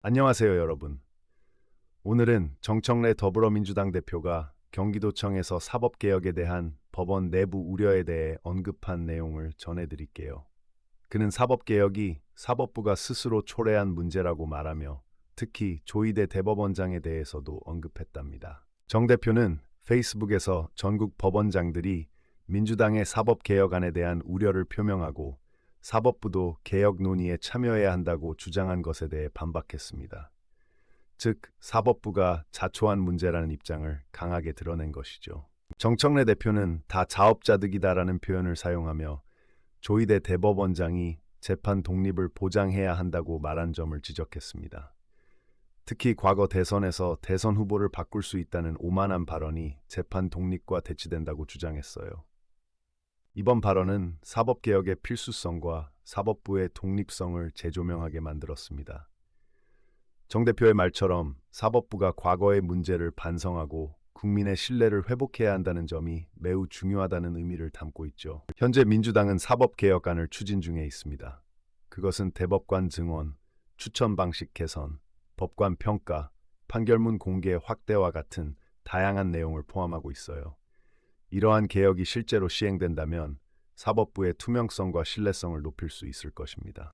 안녕하세요, 여러분. 오늘은 정청래 더불어민주당 대표가 경기도청에서 사법개혁에 대한 법원 내부 우려에 대해 언급한 내용을 전해드릴게요. 그는 사법개혁이 사법부가 스스로 초래한 문제라고 말하며 특히 조희대 대법원장에 대해서도 언급했답니다. 정 대표는 페이스북에서 전국 법원장들이 민주당의 사법개혁안에 대한 우려를 표명하고 사법부도 개혁 논의에 참여해야 한다고 주장한 것에 대해 반박했습니다. 즉, 사법부가 자초한 문제라는 입장을 강하게 드러낸 것이죠. 정청래 대표는 다 자업자득이다라는 표현을 사용하며 조희대 대법원장이 재판 독립을 보장해야 한다고 말한 점을 지적했습니다. 특히 과거 대선에서 대선 후보를 바꿀 수 있다는 오만한 발언이 재판 독립과 대치된다고 주장했어요. 이번 발언은 사법개혁의 필수성과 사법부의 독립성을 재조명하게 만들었습니다. 정 대표의 말처럼 사법부가 과거의 문제를 반성하고 국민의 신뢰를 회복해야 한다는 점이 매우 중요하다는 의미를 담고 있죠. 현재 민주당은 사법개혁안을 추진 중에 있습니다. 그것은 대법관 증언, 추천 방식 개선, 법관 평가, 판결문 공개 확대와 같은 다양한 내용을 포함하고 있어요. 이러한 개혁이 실제로 시행된다면 사법부의 투명성과 신뢰성을 높일 수 있을 것입니다.